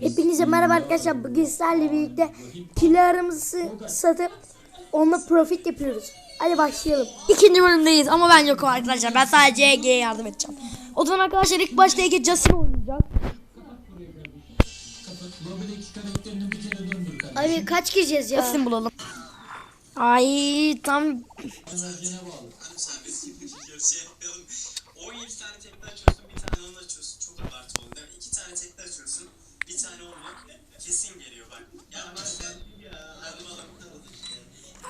Hepinize merhaba arkadaşlar. Bugün sizlerle birlikte kilarımızı satıp onunla profit yapıyoruz. Hadi başlayalım. İkinci bölümdeyiz ama ben yokum arkadaşlar. Ben sadece Ege'ye yardım edeceğim. O zaman arkadaşlar ilk başta Ege Justin oynayacak. Abi kaç gireceğiz ya? Justin bulalım. Ay tam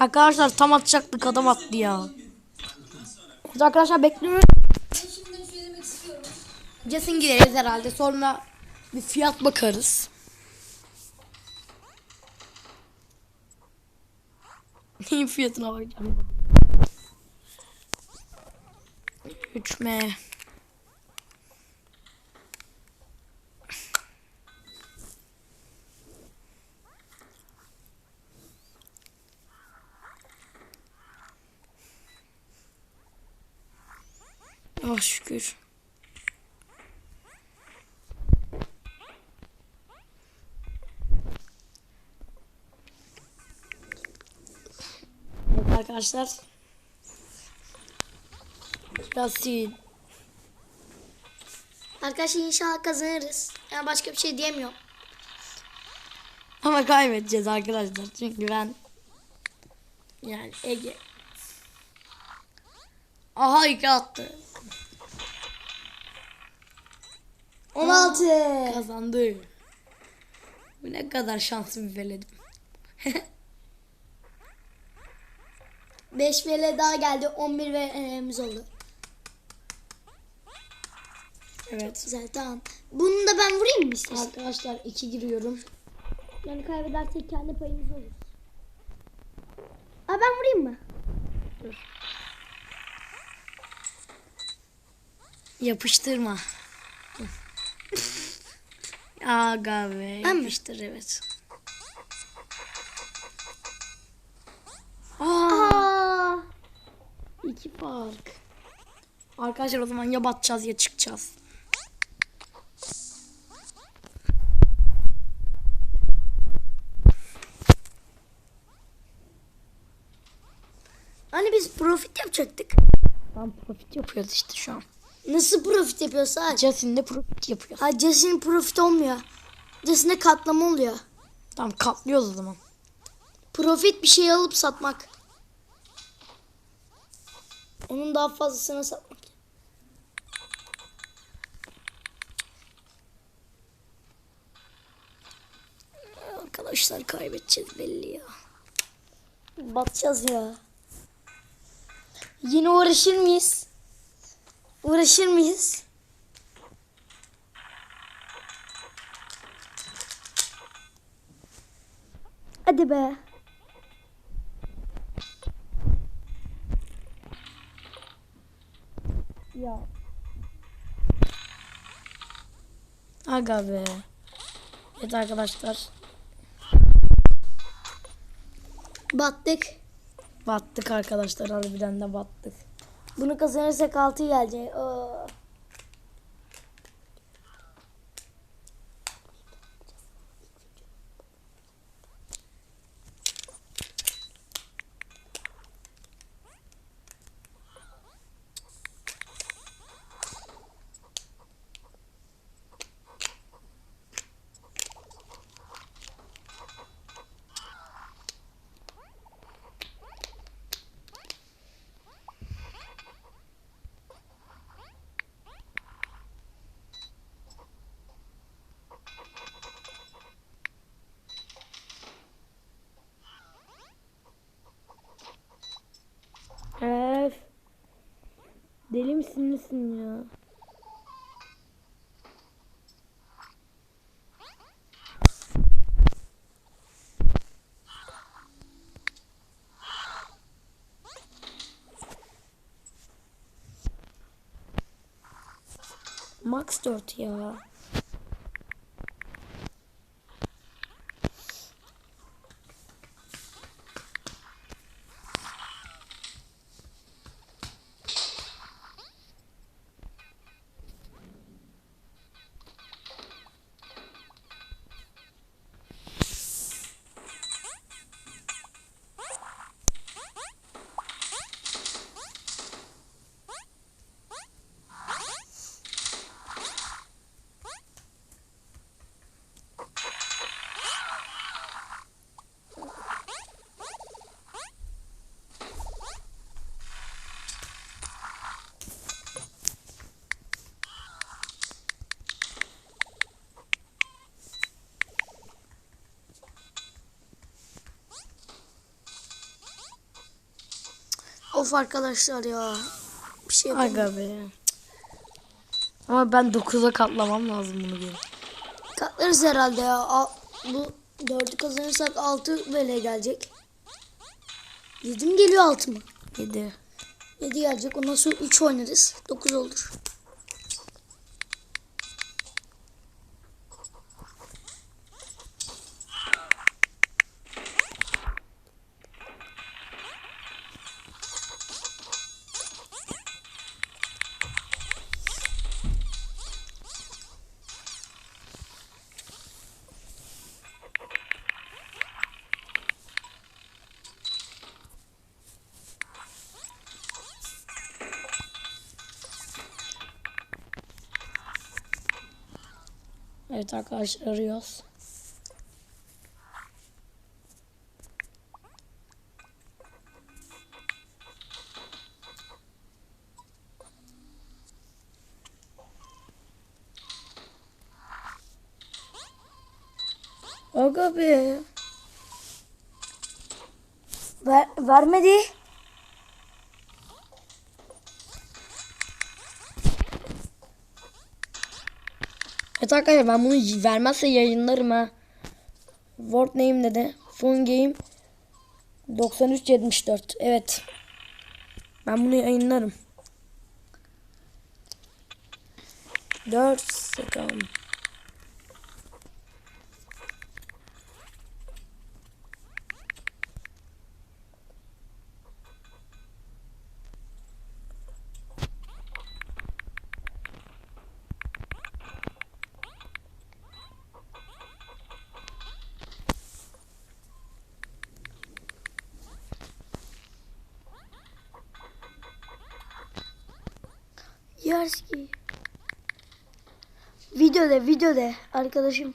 arkadaşlar tam atacaktık adam attı ya. Evet arkadaşlar bekliyorum. Justin gireriz herhalde. Sonra bir fiyat bakarız. Neyin fiyatına bakacağım. 3M. Oh şükür. Evet arkadaşlar. Sil. Arkadaşlar inşallah kazanırız. Yani başka bir şey diyemiyorum. Ama kaybedeceğiz arkadaşlar. Çünkü ben yani Ege Aha iki attı. 16. Kazandı. Bu ne kadar şanslı bir veledim. 5 VL daha geldi. 11 VL'miz oldu. Evet. Güzel tamam. Bunu da ben vurayım mı istersen? Arkadaşlar iki giriyorum. Yani kaybedersek kendi payımız olur. Aa ben vurayım mı? Yapıştırma. Aga be. Yapıştır evet. Aa, Aa. iki fark. Arkadaşlar o zaman ya batacağız ya çıkacağız. Hani biz profit yapacaktık. Tam profit yapıyoruz işte şu an. Nasıl profit yapıyoruz ha? Justin de profit yapıyor. Ha Jesse'nin profit olmuyor. Jesse'ne katlama oluyor. Tamam katlıyoruz o zaman. Profit bir şey alıp satmak. Onun daha fazlasını satmak. Arkadaşlar kaybedeceğiz belli ya. Batacağız ya. Yine uğraşır mıyız? Uğraşır mıyız? Hadi be. Ya. Aga be. Evet arkadaşlar. Battık. Battık arkadaşlar harbiden de battık. Bunu kazanırsak 6 gelecek. Oo. Misin ya? Max 4 ya. Of arkadaşlar ya. Bir şey yapalım. Aga be. Ama ben 9'a katlamam lazım bunu geri. Katlarız herhalde ya. Al- bu dördü kazanırsak altı böyle gelecek. Yedi mi geliyor altı mı? 7. Yedi gelecek. Ondan sonra üç oynarız. Dokuz olur. Evet arkadaşlar arıyoruz. Aga be. Ver, vermedi. Evet arkadaşlar ben bunu vermezse yayınlarım ha. Word name dedi. Phone game 9374. Evet. Ben bunu yayınlarım. 4 second. Yarski. Video de video de arkadaşım.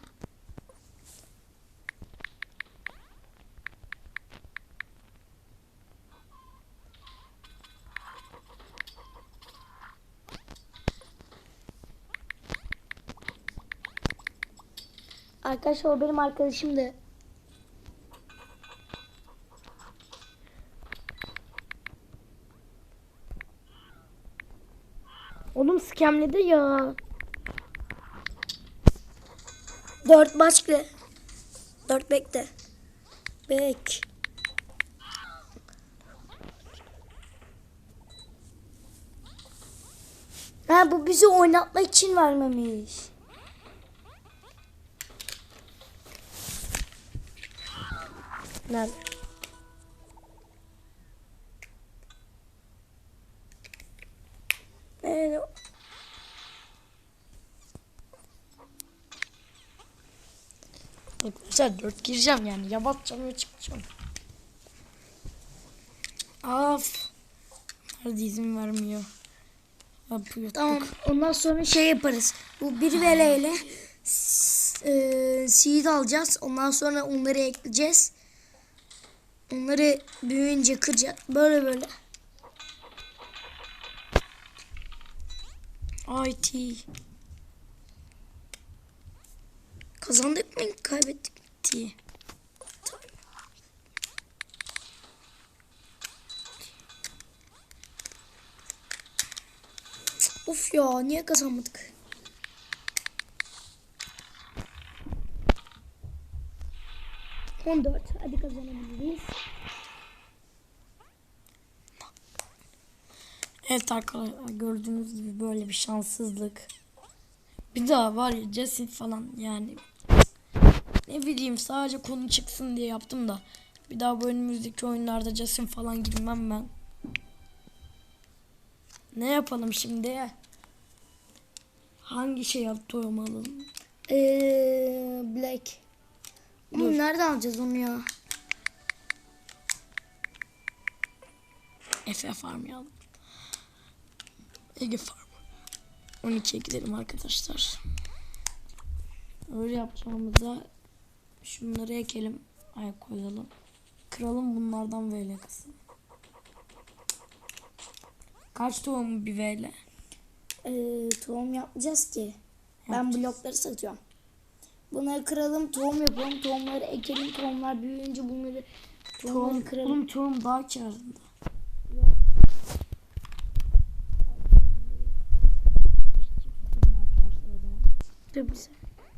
Arkadaşlar o benim arkadaşım da. Oğlum scamledi ya. Dört başka. Dört bekle. Bek. Ha bu bizi oynatmak için vermemiş. Nerede? Evet. Arkadaşlar 4 gireceğim yani. Ya batacağım ya çıkacağım. Af. Nerede izin vermiyor. Yapıyor. Tamam ondan sonra şey yaparız. Bu bir veleyle e, seed alacağız. Ondan sonra onları ekleyeceğiz. Onları büyüyünce kıracağız. Böyle böyle. IT. Kazandık mı kaybettik T. Of ya niye kazanmadık? On dört. Hadi kazanabiliriz. Evet arkadaşlar gördüğünüz gibi böyle bir şanssızlık. Bir daha var ya Jessit falan yani. Ne bileyim sadece konu çıksın diye yaptım da. Bir daha bu önümüzdeki oyunlarda Jasin falan girmem ben. Ne yapalım şimdi? Hangi şey yaptı alalım? Ee, Black. Dur. nereden alacağız onu ya? Efe Farm ya. Ege Farm. 12'ye gidelim arkadaşlar. Öyle yapacağımızda Şunları ekelim. Ay koyalım. Kıralım bunlardan böyle kızım. Kaç tohum bir böyle? Ee, tohum yapmayacağız ki. Yapacağız. Ben blokları satıyorum. Bunları kıralım, tohum yapalım, tohumları ekelim, tohumlar büyüyünce bunları tohumları tohum, kıralım. Tohum daha çağırında.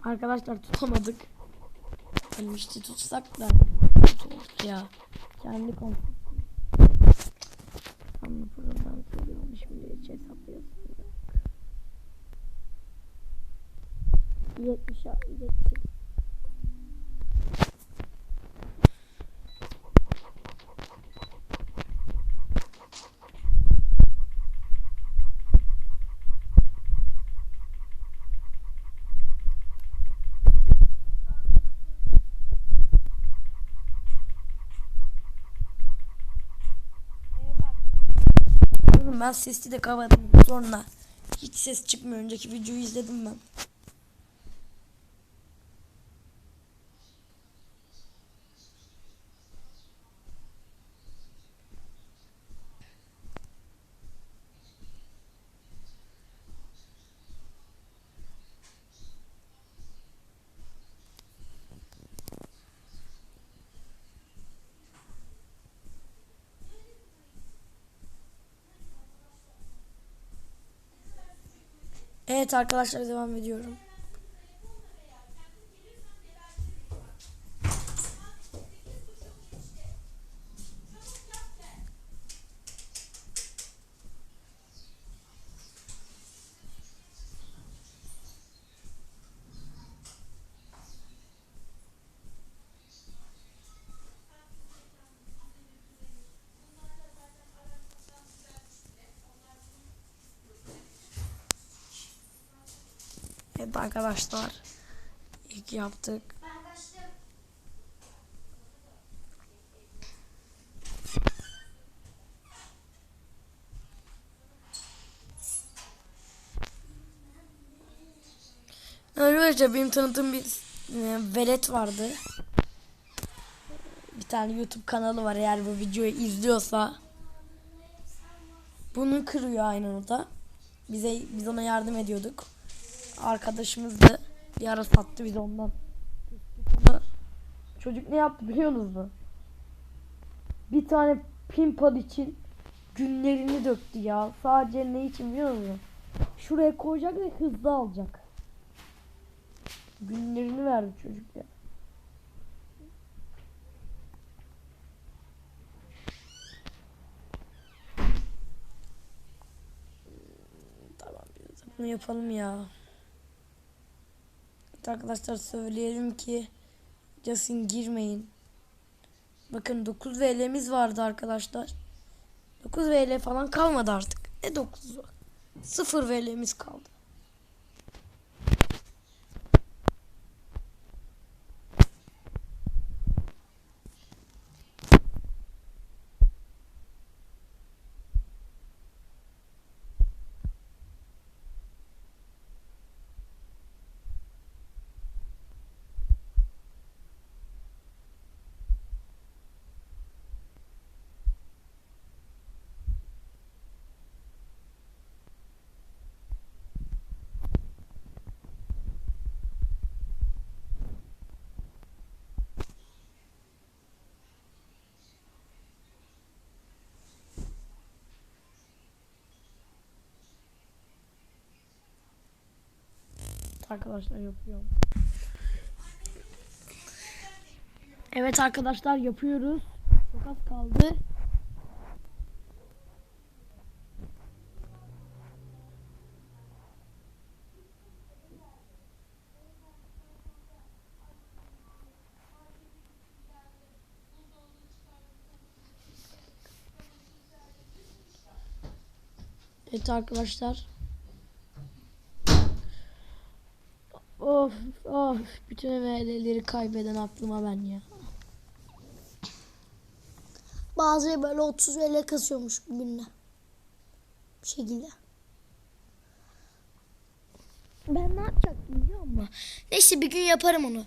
Arkadaşlar tutamadık. Ölmüştü tutsak da ya. Kendi kontrol. Ama buradan söylüyorum şimdi hiç hesaplıyorsun. 70 70. Ben sesi de kapattım sonra. Hiç ses çıkmıyor. Önceki videoyu izledim ben. Evet arkadaşlar devam ediyorum. Evet arkadaşlar. İlk yaptık. Arkadaşlar benim tanıdığım bir e, velet vardı. Bir tane YouTube kanalı var eğer bu videoyu izliyorsa. Bunu kırıyor aynen o da. Bize biz ona yardım ediyorduk arkadaşımızdı. Bir ara sattı biz ondan. Çocuk ne yaptı biliyor musunuz? Bir tane pimpal için günlerini döktü ya. Sadece ne için biliyor musun? Şuraya koyacak ve hızlı alacak. Günlerini verdi çocuk ya. Tamam bunu yapalım ya. Arkadaşlar söyleyelim ki Jasin girmeyin. Bakın 9 VL'miz vardı arkadaşlar. 9 VL falan kalmadı artık. Ne 9'u? 0 VL'miz kaldı. Arkadaşlar yapıyorum. Evet arkadaşlar yapıyoruz. Çok az kaldı. Evet arkadaşlar. Of of bütün ML'leri kaybeden aklıma ben ya. Bazıları böyle 30 VL kasıyormuş bir günde. Bu şekilde. Ben ne yapacaktım biliyor musun? Neyse bir gün yaparım onu.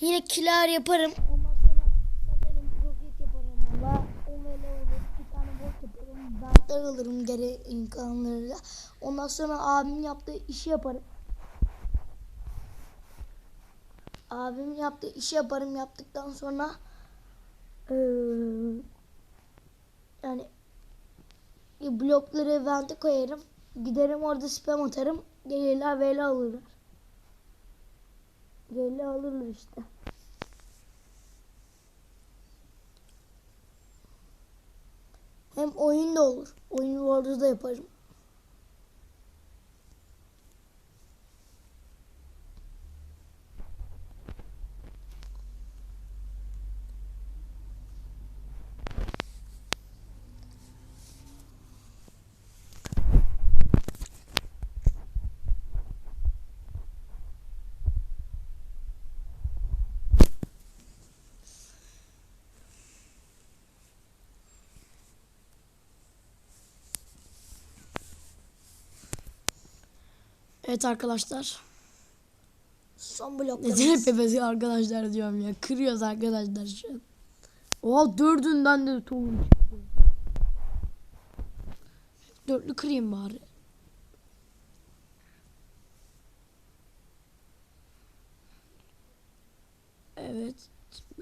Yine kilar yaparım. Ondan sonra satarım profit yaparım. Valla 10 VL olur. Bir tane bot yaparım. Bantlar alırım geri kalanlarıyla. Ondan sonra abim yaptığı işi yaparım. Abim yaptığı işi yaparım. Yaptıktan sonra eee, yani blokları vente koyarım. Giderim orada spam atarım. Gelirler VL alırlar. Geli alırlar işte. Hem oyun da olur. Oyun orada da yaparım. Evet arkadaşlar. Son blokta. Neden hep bebesi arkadaşlar diyorum ya. Kırıyoruz arkadaşlar şu an. Oha dördünden de tohum çıktı. Dörtlü kırayım bari. Evet.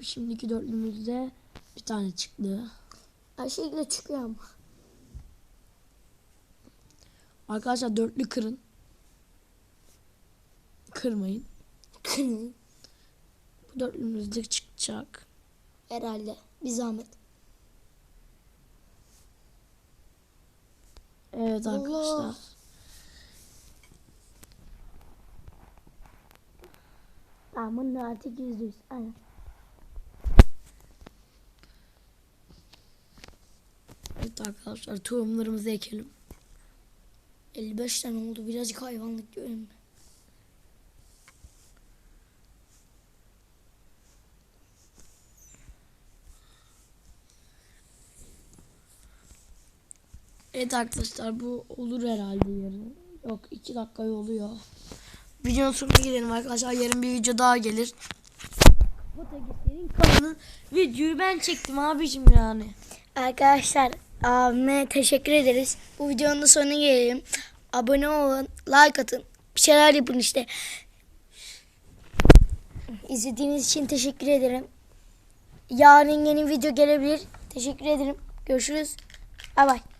Şimdiki dörtlümüzde bir tane çıktı. Her şekilde çıkıyor ama. Arkadaşlar dörtlü kırın. Kırmayın. Bu dörtlümüzde çıkacak. Herhalde. Bir zahmet. Evet Allah. arkadaşlar. Aman artık yüzde yüz. Aynen. Evet arkadaşlar tohumlarımızı ekelim. 55 tane oldu. Birazcık hayvanlık diyorum. Evet arkadaşlar bu olur herhalde yarın. Yok iki dakika oluyor. Videonun sonuna gelelim arkadaşlar. Yarın bir video daha gelir. Senin kanalın videoyu ben çektim abicim yani. Arkadaşlar abime teşekkür ederiz. Bu videonun da sonuna gelelim. Abone olun, like atın. Bir şeyler yapın işte. İzlediğiniz için teşekkür ederim. Yarın yeni video gelebilir. Teşekkür ederim. Görüşürüz. Bay bay.